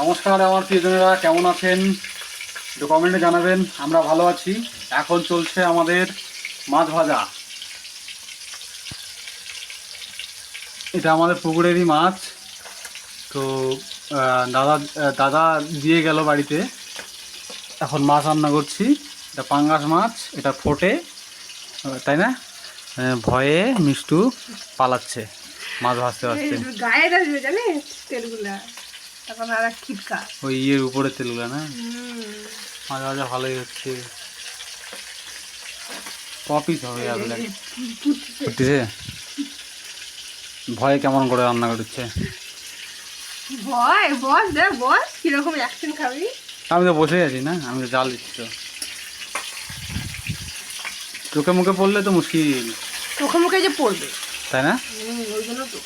নমস্কার আমার প্রিয়জনেরা, কেমন আছেন? একটু কমেন্টে জানাবেন, আমরা ভালো আছি। এখন চলছে আমাদের মাছ ভাজা। এটা আমাদের পুকুরেরই মাছ। তো দাদা দাদা দিয়ে গেল বাড়িতে। এখন মাছ রান্না করছি। এটা পাঙ্গাস মাছ, এটা ফোটে। তাই না? ভয়ে মিষ্টু পালাচ্ছে, মাছ ভাজতে ভাজতে। গায়ে তেলগুলা? খিটকা। ওই ইয়ের উপরে তেলগুলো না। মাঝে মাঝে ভালোই হচ্ছে। কপিস হবে। ফুটতেছে ভয়ে কেমন করে রান্না করছে? ভয় বস দে বস কীরকম অ্যাকশন খাবি? আমি তো বসে আছি না আমি তো জাল দিচ্ছি তো। চোখে মুখে পড়লে তো মুশকিল। চোখে মুখে যে পড়বে। তাই না? ওই জন্য তো।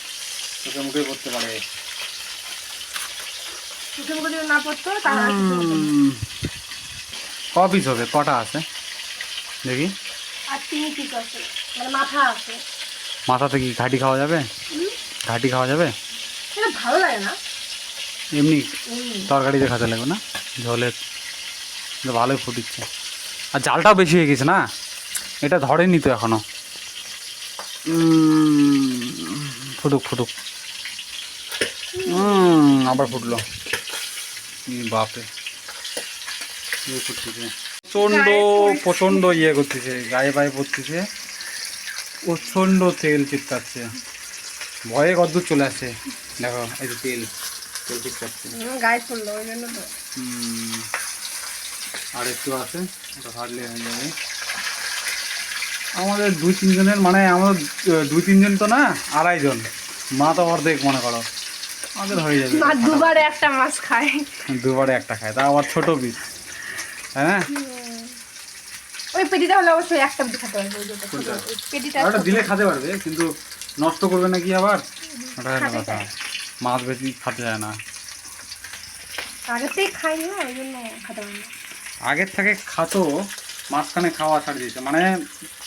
চোখে মুখে পড়তে পারে। চোখে মুখে যদি না পড়তো তাহলে ক পিস হবে? কটা আছে? দেখি। আর তিন পিস আছে। মানে মাথা আছে। মাথাতে কি ঘাটি খাওয়া যাবে? ঘাটি খাওয়া যাবে? এটা ভালো লাগে না। এমনি তরকারিতে খাতে লাগবে না? ঝোলে ভালোই ফুটিচ্ছে আর জালটাও বেশি হয়ে গেছে না? এটা ধরেনি তো এখনও। ফুটুক ফুটুক। উম, আবার ফুটলো। ই বাপরে। ইয়ে করতেছে প্রচণ্ড প্রচণ্ড ইয়ে করতেছে গায়ে পায়ে পড়তেছে। প্রচণ্ড তেল চিটকাচ্ছে ভয়ে কদ্দূর চলে আসে দেখো এই যে তেল তেল চিটকাচ্ছে গায়ে পড়ল ওই জন্য তো। আর একটু আছে ওটা ভাজলে হয়ে যাবে। আমাদের দুই তিনজনের মানে আমাদের দুই তিনজন তো না আড়াইজন মা তো অর্ধেক মনে করো। আমাদের হয়ে যাবে। মা দুবারে একটা মাছ খায়। দুবারে একটা খায় তা আবার ছোট পিস হুম। ওই পেটিটা হলে অবশ্যই একটা খেতে পারবে পেটিটা ওটা দিলে খেতে পারবে কিন্তু নষ্ট করবে না কি আবার? ওটা কথা মাছ বেশি খেতে যায় না। আগের থেকে খাইনি না ওই জন্য খেতে পারি না। আগের থেকে খাতো মাঝখানে খাওয়া ছাড়ে দিয়েছে মানে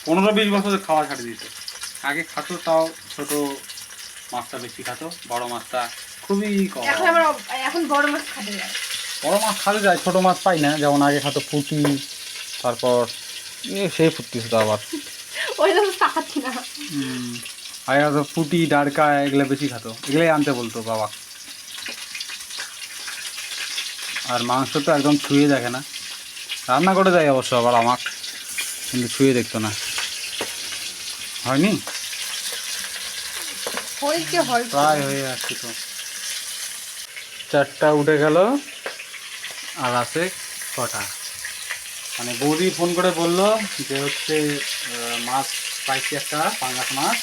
পনেরো বিশ বছর খাওয়া ছাড়ে দিয়েছে। আগে খাতো তাও ছোট মাছটা বেশি খাতো বড় মাছটা খুবই কম। এখন আবার এখন বড় মাছ খাতে যায় বড় মাছ খাতে যায় ছোট মাছ পাই না। যেমন আগে খাতো পুঁটি তারপর সেই ফুটি তো আবার। ওই জন্য তাকাচ্ছি না। আগে খাতো পুঁটি ডারকা এগুলো বেশি খাতো। এগুলোই আনতে বলতো বাবা। আর মাংস তো একদম ছুঁয়ে দেখে না। রান্না করে দেয় অবশ্য আবার আমার কিন্তু ছুঁয়ে দেখতো না। হয়নি? প্রায় হয়ে আসছে তো। চারটা উঠে গেল। আর আছে কটা মানে বৌদি ফোন করে বলল যে হচ্ছে মাছ পাইছি একটা পাঙ্গাস মাছ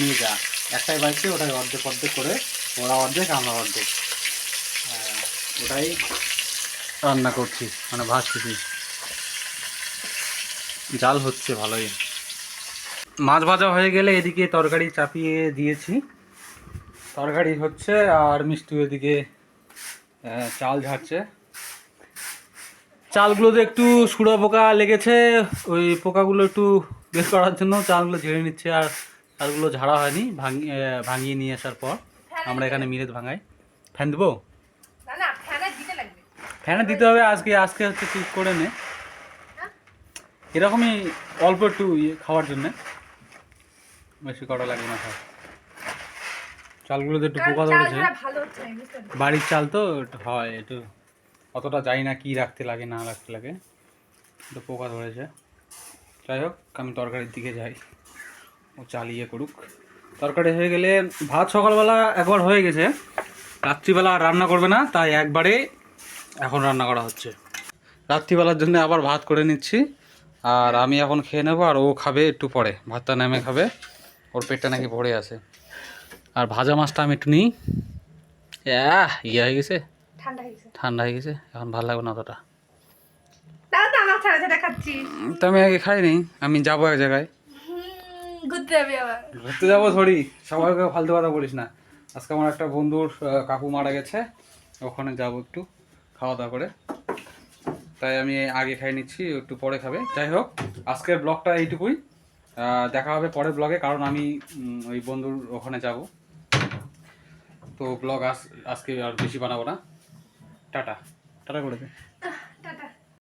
নিয়ে যা। একটাই পাইছি ওটাই অর্ধেক অর্ধেক করে ওরা অর্ধেক আমরা অর্ধেক। ওটাই রান্না করছি মানে ভাজতেছি জাল হচ্ছে ভালোই। মাছ ভাজা হয়ে গেলে এদিকে তরকারি চাপিয়ে দিয়েছি। তরকারি হচ্ছে আর মিষ্টি আহ, চাল ঝাড়ছে। চালগুলোতে একটু সুড়ো পোকা লেগেছে ওই পোকাগুলো একটু বের করার জন্য চালগুলো ঝেড়ে নিচ্ছে আর চালগুলো ঝাড়া হয়নি ভাঙিয়ে ভাঙিয়ে নিয়ে আসার পর আমরা এখানে মিলেট ভাঙাই। ফ্যান দেবো? ফ্যানে দিতে হবে আজকে আজকে হচ্ছে ঠিক করে নে। এরকমই অল্প একটু ইয়ে খাওয়ার জন্যে। বেশি করা লাগে না খাওয়া। চালগুলোতে একটু পোকা ধরেছে? বাড়ির চাল তো হয় একটু অতটা জানি না কি রাখতে লাগে না রাখতে লাগে। একটু পোকা ধরেছে। যাই হোক আমি তরকারির দিকে যাই। ও চালিয়ে করুক। তরকারি হয়ে গেলে ভাত সকালবেলা একবার হয়ে গেছে। রাত্রিবেলা আর রান্না করবে না তাই একবারে এখন রান্না করা হচ্ছে। রাত্রিবেলার জন্য আবার ভাত করে নিচ্ছি। আর আমি এখন খেয়ে নেব আর ও খাবে একটু পরে। ভাতটা নেমে খাবে। ওর পেটটা নাকি ভরে আছে। আর ভাজা মাছটা আমি একটু নিই। ইয়ে হয়ে গেছে। ঠান্ডা হয়ে গেছে। এখন ভালো লাগবে না অতটা। তো আমি আগে খাইনি আমি যাব এক জায়গায়। ঘুরতে যাবি আবার। ঘুরতে যাব সরি সবাইকে ফালতু কথা বলিস না। আজকে আমার একটা বন্ধুর কাকু মারা গেছে ওখানে যাব একটু খাওয়া দাওয়া করে। তাই আমি আগে খাই নিচ্ছি একটু পরে খাবে। যাই হোক আজকের ব্লগটা এইটুকুই। দেখা হবে পরের ব্লগে কারণ আমি ওই বন্ধুর ওখানে যাব। তো ব্লগ আজ আজকে আর বেশি বানাবো না। টাটা। টাটা করে দে।